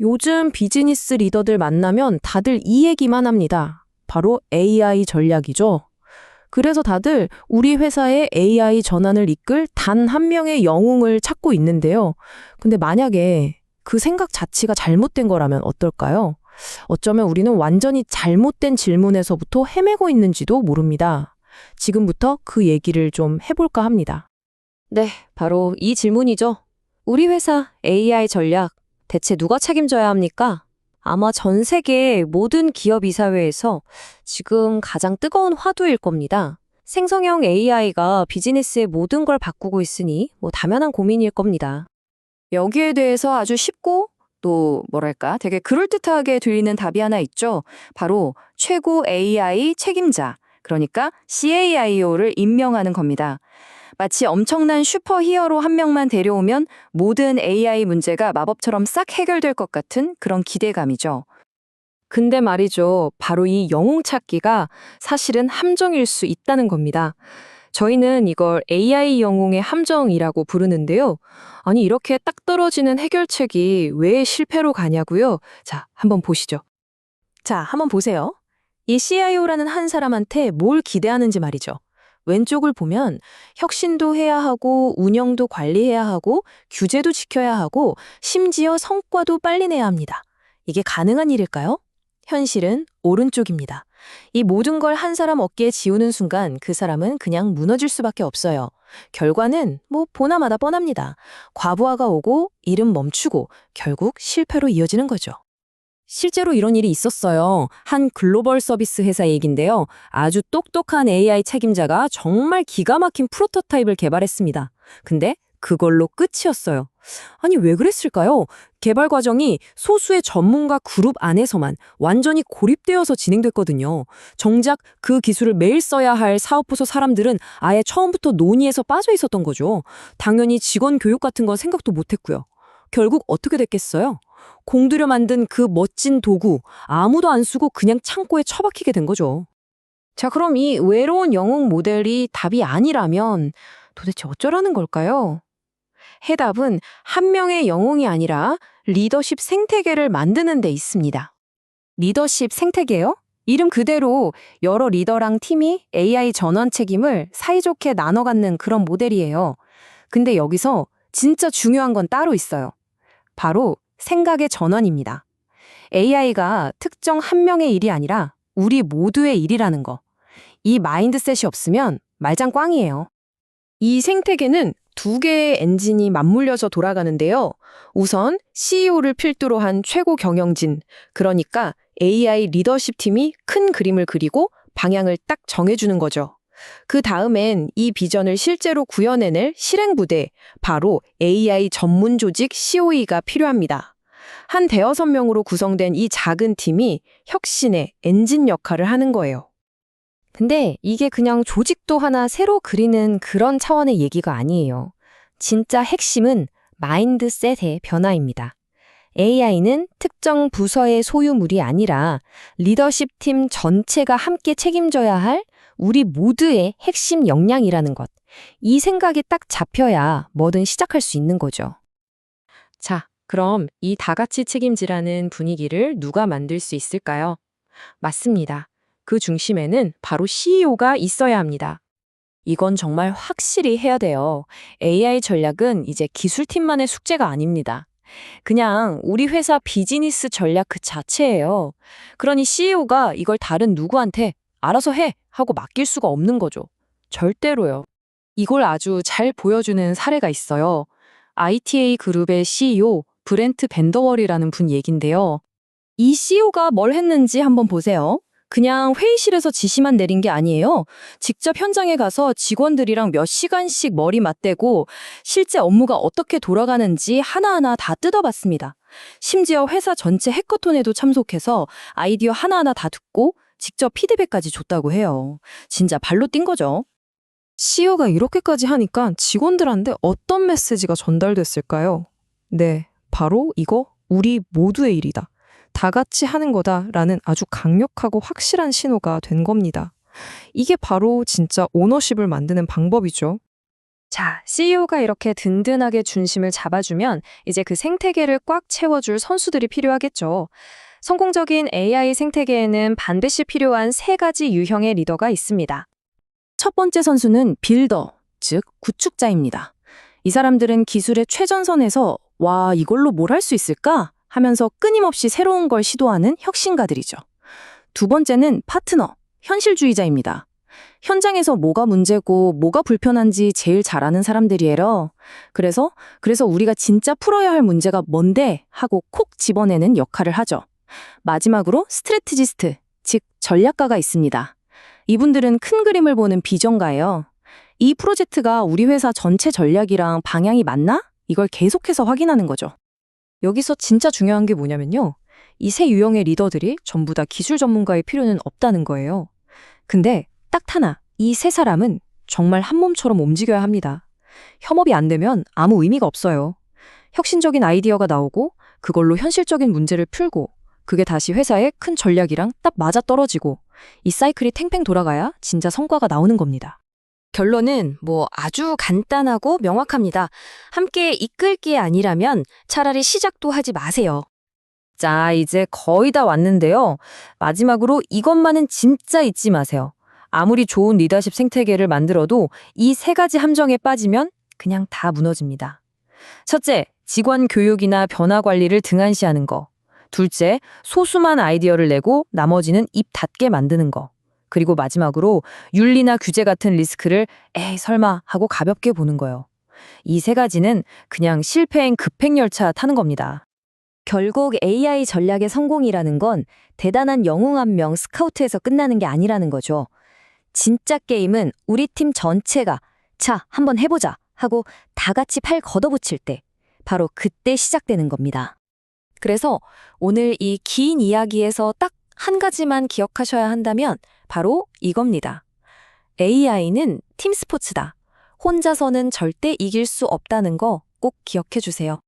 요즘 비즈니스 리더들 만나면 다들 이 얘기만 합니다. 바로 AI 전략이죠. 그래서 다들 우리 회사의 AI 전환을 이끌 단 한 명의 영웅을 찾고 있는데요. 근데 만약에 그 생각 자체가 잘못된 거라면 어떨까요? 어쩌면 우리는 완전히 잘못된 질문에서부터 헤매고 있는지도 모릅니다. 지금부터 그 얘기를 좀 해볼까 합니다. 네, 바로 이 질문이죠. 우리 회사 AI 전략 대체 누가 책임져야 합니까? 아마 전 세계 모든 기업 이사회에서 지금 가장 뜨거운 화두일 겁니다. 생성형 AI가 비즈니스의 모든 걸 바꾸고 있으니 뭐 당연한 고민일 겁니다. 여기에 대해서 아주 쉽고 또 뭐랄까 되게 그럴듯하게 들리는 답이 하나 있죠. 바로 최고 AI 책임자, 그러니까 CAIO를 임명하는 겁니다. 마치 엄청난 슈퍼 히어로 한 명만 데려오면 모든 AI 문제가 마법처럼 싹 해결될 것 같은 그런 기대감이죠. 근데 말이죠. 바로 이 영웅 찾기가 사실은 함정일 수 있다는 겁니다. 저희는 이걸 AI 영웅의 함정이라고 부르는데요. 아니, 이렇게 딱 떨어지는 해결책이 왜 실패로 가냐고요? 자, 한번 보시죠. 자, 한번 보세요. 이 CIO라는 한 사람한테 뭘 기대하는지 말이죠. 왼쪽을 보면 혁신도 해야 하고 운영도 관리해야 하고 규제도 지켜야 하고 심지어 성과도 빨리 내야 합니다. 이게 가능한 일일까요? 현실은 오른쪽입니다. 이 모든 걸 한 사람 어깨에 지우는 순간 그 사람은 그냥 무너질 수밖에 없어요. 결과는 뭐 보나마다 뻔합니다. 과부하가 오고 일은 멈추고 결국 실패로 이어지는 거죠. 실제로 이런 일이 있었어요. 한 글로벌 서비스 회사 얘긴데요. 아주 똑똑한 AI 책임자가 정말 기가 막힌 프로토타입을 개발했습니다. 근데 그걸로 끝이었어요. 아니, 왜 그랬을까요? 개발 과정이 소수의 전문가 그룹 안에서만 완전히 고립되어서 진행됐거든요. 정작 그 기술을 매일 써야 할 사업부서 사람들은 아예 처음부터 논의에서 빠져 있었던 거죠. 당연히 직원 교육 같은 건 생각도 못 했고요. 결국 어떻게 됐겠어요? 공들여 만든 그 멋진 도구 아무도 안 쓰고 그냥 창고에 처박히게 된 거죠. 자, 그럼 이 외로운 영웅 모델이 답이 아니라면 도대체 어쩌라는 걸까요? 해답은 한 명의 영웅이 아니라 리더십 생태계를 만드는 데 있습니다. 리더십 생태계요? 이름 그대로 여러 리더랑 팀이 AI 전원 책임을 사이좋게 나눠 갖는 그런 모델이에요. 근데 여기서 진짜 중요한 건 따로 있어요. 바로 생각의 전환입니다. AI가 특정 한 명의 일이 아니라 우리 모두의 일이라는 거. 이 마인드셋이 없으면 말짱 꽝이에요. 이 생태계는 두 개의 엔진이 맞물려서 돌아가는데요. 우선 CEO를 필두로 한 최고 경영진, 그러니까 AI 리더십 팀이 큰 그림을 그리고 방향을 딱 정해주는 거죠. 그 다음엔 이 비전을 실제로 구현해낼 실행부대, 바로 AI 전문 조직 COE가 필요합니다. 한 대여섯 명으로 구성된 이 작은 팀이 혁신의 엔진 역할을 하는 거예요. 근데 이게 그냥 조직도 하나 새로 그리는 그런 차원의 얘기가 아니에요. 진짜 핵심은 마인드셋의 변화입니다. AI는 특정 부서의 소유물이 아니라 리더십 팀 전체가 함께 책임져야 할 우리 모두의 핵심 역량이라는 것. 이 생각이 딱 잡혀야 뭐든 시작할 수 있는 거죠. 자, 그럼 이 다 같이 책임지라는 분위기를 누가 만들 수 있을까요? 맞습니다. 그 중심에는 바로 CEO가 있어야 합니다. 이건 정말 확실히 해야 돼요. AI 전략은 이제 기술팀만의 숙제가 아닙니다. 그냥 우리 회사 비즈니스 전략 그 자체예요. 그러니 CEO가 이걸 다른 누구한테 알아서 해 하고 맡길 수가 없는 거죠. 절대로요. 이걸 아주 잘 보여주는 사례가 있어요. ITA 그룹의 CEO 브렌트 벤더월이라는 분 얘긴데요. 이 CEO가 뭘 했는지 한번 보세요. 그냥 회의실에서 지시만 내린 게 아니에요. 직접 현장에 가서 직원들이랑 몇 시간씩 머리 맞대고 실제 업무가 어떻게 돌아가는지 하나하나 다 뜯어봤습니다. 심지어 회사 전체 해커톤에도 참석해서 아이디어 하나하나 다 듣고 직접 피드백까지 줬다고 해요. 진짜 발로 뛴 거죠. CEO가 이렇게까지 하니까 직원들한테 어떤 메시지가 전달됐을까요? 네, 바로 이거 우리 모두의 일이다. 다 같이 하는 거다라는 아주 강력하고 확실한 신호가 된 겁니다. 이게 바로 진짜 오너십을 만드는 방법이죠. 자, CEO가 이렇게 든든하게 중심을 잡아주면 이제 그 생태계를 꽉 채워줄 선수들이 필요하겠죠. 성공적인 AI 생태계에는 반드시 필요한 세 가지 유형의 리더가 있습니다. 첫 번째 선수는 빌더, 즉 구축자입니다. 이 사람들은 기술의 최전선에서 와, 이걸로 뭘 할 수 있을까? 하면서 끊임없이 새로운 걸 시도하는 혁신가들이죠. 두 번째는 파트너, 현실주의자입니다. 현장에서 뭐가 문제고 뭐가 불편한지 제일 잘 아는 사람들이에요. 그래서 그래서 우리가 진짜 풀어야 할 문제가 뭔데 하고 콕 집어내는 역할을 하죠. 마지막으로 스트레티지스트, 즉 전략가가 있습니다. 이분들은 큰 그림을 보는 비전가예요. 이 프로젝트가 우리 회사 전체 전략이랑 방향이 맞나? 이걸 계속해서 확인하는 거죠. 여기서 진짜 중요한 게 뭐냐면요. 이 세 유형의 리더들이 전부 다 기술 전문가의 필요는 없다는 거예요. 근데 딱 하나, 이 세 사람은 정말 한 몸처럼 움직여야 합니다. 협업이 안 되면 아무 의미가 없어요. 혁신적인 아이디어가 나오고 그걸로 현실적인 문제를 풀고 그게 다시 회사의 큰 전략이랑 딱 맞아 떨어지고 이 사이클이 탱탱 돌아가야 진짜 성과가 나오는 겁니다. 결론은 뭐 아주 간단하고 명확합니다. 함께 이끌 게 아니라면 차라리 시작도 하지 마세요. 자, 이제 거의 다 왔는데요. 마지막으로 이것만은 진짜 잊지 마세요. 아무리 좋은 리더십 생태계를 만들어도 이 세 가지 함정에 빠지면 그냥 다 무너집니다. 첫째, 직원 교육이나 변화 관리를 등한시하는 거. 둘째, 소수만 아이디어를 내고 나머지는 입 닫게 만드는 거. 그리고 마지막으로 윤리나 규제 같은 리스크를 에이 설마 하고 가볍게 보는 거예요. 이 세 가지는 그냥 실패행 급행열차 타는 겁니다. 결국 AI 전략의 성공이라는 건 대단한 영웅 한 명 스카우트에서 끝나는 게 아니라는 거죠. 진짜 게임은 우리 팀 전체가 자, 한번 해보자 하고 다 같이 팔 걷어붙일 때 바로 그때 시작되는 겁니다. 그래서 오늘 이 긴 이야기에서 딱 한 가지만 기억하셔야 한다면 바로 이겁니다. AI는 팀 스포츠다. 혼자서는 절대 이길 수 없다는 거 꼭 기억해 주세요.